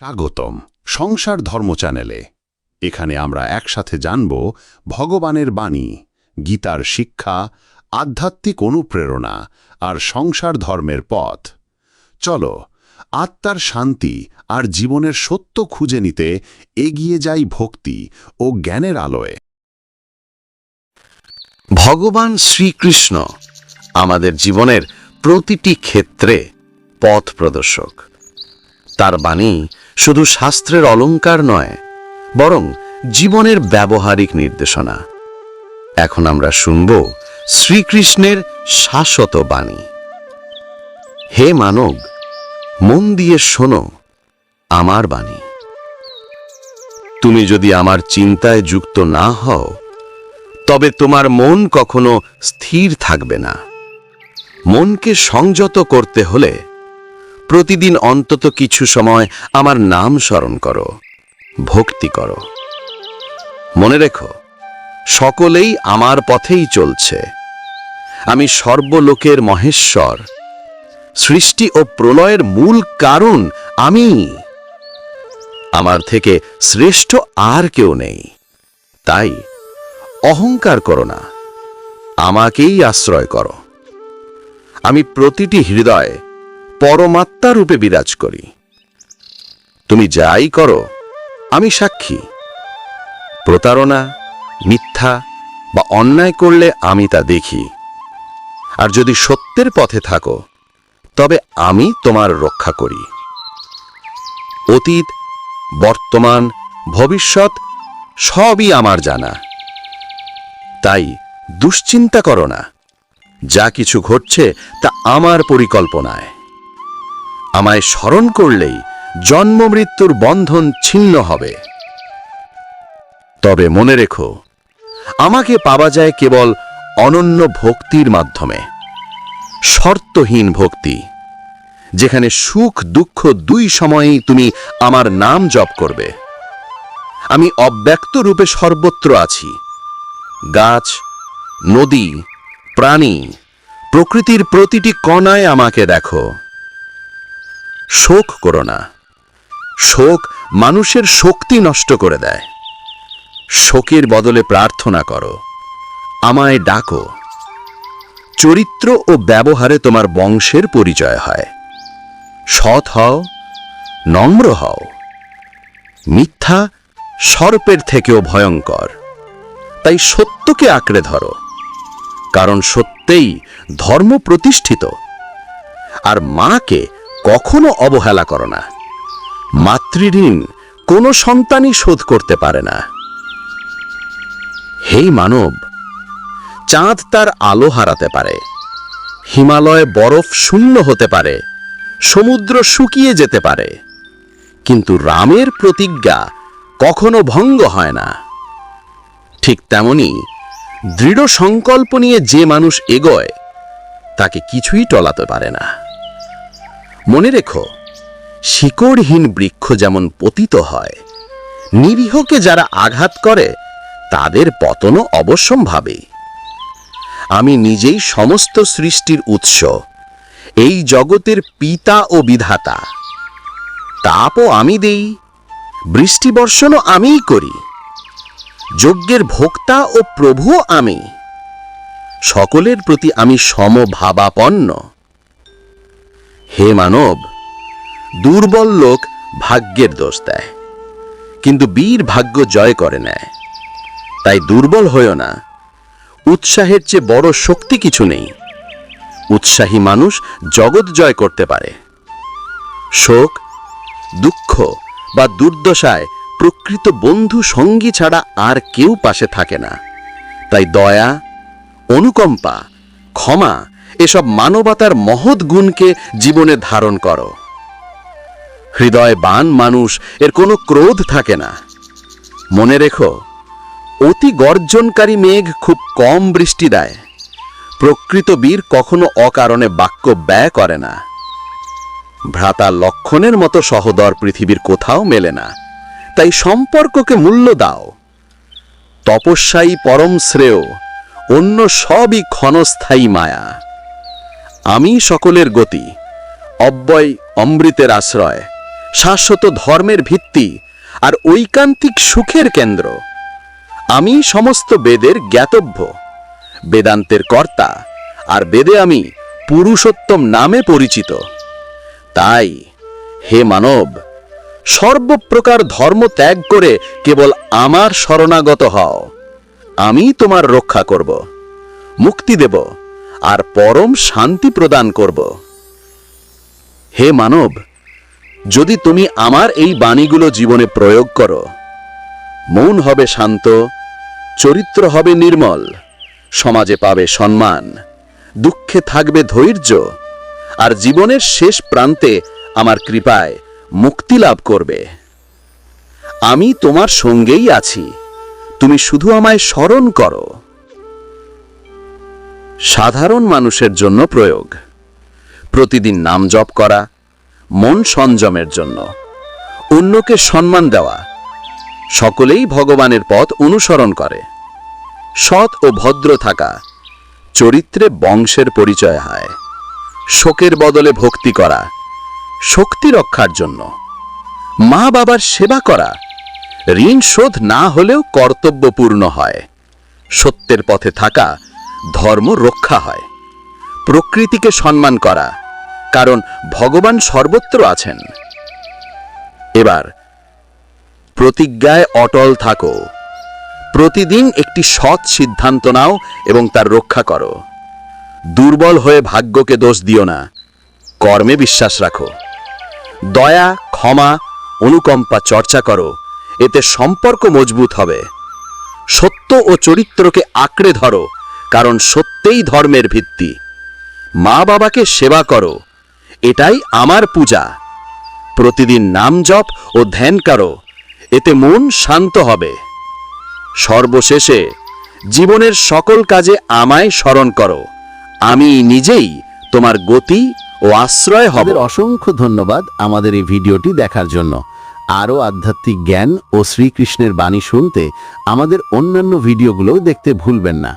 স্বাগতম সংসার ধর্ম চ্যানেলে। এখানে আমরা একসাথে জানব ভগবানের বাণী, গীতার শিক্ষা, আধ্যাত্মিক অনুপ্রেরণা আর সংসার ধর্মের পথ। চলো, আত্মার শান্তি আর জীবনের সত্য খুঁজে নিতে এগিয়ে যাই ভক্তি ও জ্ঞানের আলোয়। ভগবান শ্রীকৃষ্ণ আমাদের জীবনের প্রতিটি ক্ষেত্রে পথ প্রদর্শক। তার বাণী শুধু শাস্ত্রের অলঙ্কার নয়, বরং জীবনের ব্যবহারিক নির্দেশনা। এখন আমরা শুনব শ্রীকৃষ্ণের শাশ্বত বাণী। হে মানব, মন দিয়ে শোনো, আমার বাণী। তুমি যদি আমার চিন্তায় যুক্ত না হও, তবে তোমার মন কখনো স্থির থাকবে না। মনকে সংযত করতে হলে প্রতিদিন অন্তত কিছু সময় আমার নাম স্মরণ করো, ভক্তি করো। মনে রেখো, সকলেই আমার পথেই চলছে। আমি সর্বলোকের মহেশ্বর। সৃষ্টি ও প্রলয়ের মূল কারণ আমি। আমার থেকে শ্রেষ্ঠ আর কেউ নেই। তাই অহংকার করো না, আমাকেই আশ্রয় করো। আমি প্রতিটি হৃদয়ে পরমাত্মা রূপে বিরাজ করি। তুমি যাই করো, আমি সাক্ষী। প্রতারণা, মিথ্যা বা অন্যায় করলে আমি তা দেখি। আর যদি সত্যের পথে থাকো, তবে আমি তোমার রক্ষা করি। অতীত, বর্তমান, ভবিষ্যৎ সবই আমার জানা। তাই দুশ্চিন্তা করো না। যা কিছু ঘটছে তা আমার পরিকল্পনায়। আমায় স্মরণ করলেই জন্ম মৃত্যুর বন্ধন ছিন্ন হবে। তবে মনে রেখো, আমাকে পাওয়া যায় কেবল অনন্য ভক্তির মাধ্যমে, শর্তহীন ভক্তি, যেখানে সুখ দুঃখ দুই সময়েই তুমি আমার নাম জপ করবে। আমি অব্যক্ত রূপে সর্বত্র আছি, গাছ, নদী, প্রাণী, প্রকৃতির প্রতিটি কণায় আমাকে দেখো। শোক করো না। শোক মানুষের শক্তি নষ্ট করে দেয়। শোকের বদলে প্রার্থনা করো। আমায় ডাকো। চরিত্র ও ব্যবহারে তোমার বংশের পরিচয় হয়। সৎ হও, নম্র হও। মিথ্যা সর্পের থেকেও ভয়ঙ্কর। তাই সত্যকে আঁকড়ে ধরো। কারণ সত্যেই ধর্ম প্রতিষ্ঠিত। আর মাকে কখনো অবহেলা করো না। মাতৃঋণ কোনো সন্তানই শোধ করতে পারে না। হেই মানব, চাঁদ তার আলো হারাতে পারে। হিমালয়ে বরফ শূন্য হতে পারে। সমুদ্র শুকিয়ে যেতে পারে। কিন্তু রামের প্রতিজ্ঞা কখনো ভঙ্গ হয় না। ঠিক তেমনি দৃঢ় সংকল্প নিয়ে যে মানুষ এগোয়, তাকে কিছুই টলাতে পারে না। মনে রেখো, শিকড়হীন বৃক্ষ যেমন পতিত হয়, নিরীহকে যারা আঘাত করে, তাদের পতনও অবশ্যম্ভাবী। আমি নিজেই সমস্ত সৃষ্টির উৎস, এই জগতের পিতা ও বিধাতা। তাপও আমি দেই, বৃষ্টিবর্ষণও আমিই করি, যজ্ঞের ভোক্তা ও প্রভুও আমি। সকলের প্রতি আমি সমভাবাপন্ন। হে মানব, দুর্বল লোক ভাগ্যের দোষ দেয়, কিন্তু বীর ভাগ্য জয় করে নেয়। তাই দুর্বল হইও না, উৎসাহের চেয়ে বড় শক্তি কিছু নেই। উৎসাহী মানুষ জগৎ জয় করতে পারে। শোক, দুঃখ বা দুর্দশায় প্রকৃত বন্ধু সঙ্গী ছাড়া আর কেউ পাশে থাকে না। তাই দয়া, অনুকম্পা, ক্ষমা এসব মানবতার মহৎ গুণকে জীবনে ধারণ করো। হৃদয় বান মানুষ, এর কোনো ক্রোধ থাকে না। মনে রেখো, অতি গর্জনকারী মেঘ খুব কম বৃষ্টি দেয়। প্রকৃত বীর কখনো অকারণে বাক্য ব্যয় করে না। ভ্রাতা লক্ষণের মতো সহদর পৃথিবীর কোথাও মেলে না। তাই সম্পর্ককে মূল্য দাও। তপস্যাই পরম শ্রেয়, অন্য সবই ক্ষণস্থায়ী মায়া। আমি সকলের গতি, অব্যয় অমৃতের আশ্রয়, শাশ্বত ধর্মের ভিত্তি আর ঐকান্তিক সুখের কেন্দ্র। আমি সমস্ত বেদের জ্ঞাতব্য, বেদান্তের কর্তা আর বেদে আমি পুরুষোত্তম নামে পরিচিত। তাই, হে মানব, সর্বপ্রকার ধর্ম ত্যাগ করে কেবল আমার শরণাগত হও। আমি তোমার রক্ষা করব, মুক্তি দেব। আর পরম শান্তি প্রদান করব। হে মানব, যদি তুমি আমার এই বাণীগুলো জীবনে প্রয়োগ করো, মন হবে শান্ত, চরিত্র হবে নির্মল, সমাজে পাবে সম্মান, দুঃখে থাকবে ধৈর্য, আর জীবনের শেষ প্রান্তে আমার কৃপায় মুক্তি লাভ করবে। আমি তোমার সঙ্গেই আছি, তুমি শুধু আমায় স্মরণ করো। সাধারণ মানুষের জন্য প্রয়োগ। প্রতিদিন নাম জপ করা, মন সংযমের জন্য। অন্যকে সম্মান দেওয়া, সকলেই ভগবানের পথ অনুসরণ করে। সৎ ও ভদ্র থাকা, চরিত্রে বংশের পরিচয় হয়। শোকের বদলে ভক্তি করা, শক্তি রক্ষার জন্য। মা বাবার সেবা করা, ঋণ শোধ না হলেও কর্তব্যপূর্ণ হয়। সত্যের পথে থাকা ধর্ম রক্ষা হয়। প্রকৃতিকে সম্মান করা, কারণ ভগবান সর্বত্র আছেন। এবার, প্রতিজ্ঞায় অটল থাকো। প্রতিদিন একটি সৎ সিদ্ধান্ত নাও এবং তার রক্ষা করো। দুর্বল হয়ে ভাগ্যকে দোষ দিও না। কর্মে বিশ্বাস রাখো। দয়া, ক্ষমা, অনুকম্পা চর্চা করো। এতে সম্পর্ক মজবুত হবে। সত্য ও চরিত্রকে আঁকড়ে ধরো। কারণ সত্যেই ধর্মের ভিত্তি। মা বাবাকে সেবা করো, এটাই আমার পূজা। প্রতিদিন নাম জপ ও ধ্যান করো, এতে মন শান্ত হবে। সর্বশেষে, জীবনের সকল কাজে আমায় স্মরণ করো, আমি নিজেই তোমার গতি ও আশ্রয় হবে। অসংখ্য ধন্যবাদ আমাদের এই ভিডিওটি দেখার জন্য। আরও আধ্যাত্মিক জ্ঞান ও শ্রীকৃষ্ণের বাণী শুনতে আমাদের অন্যান্য ভিডিওগুলোও দেখতে ভুলবেন না।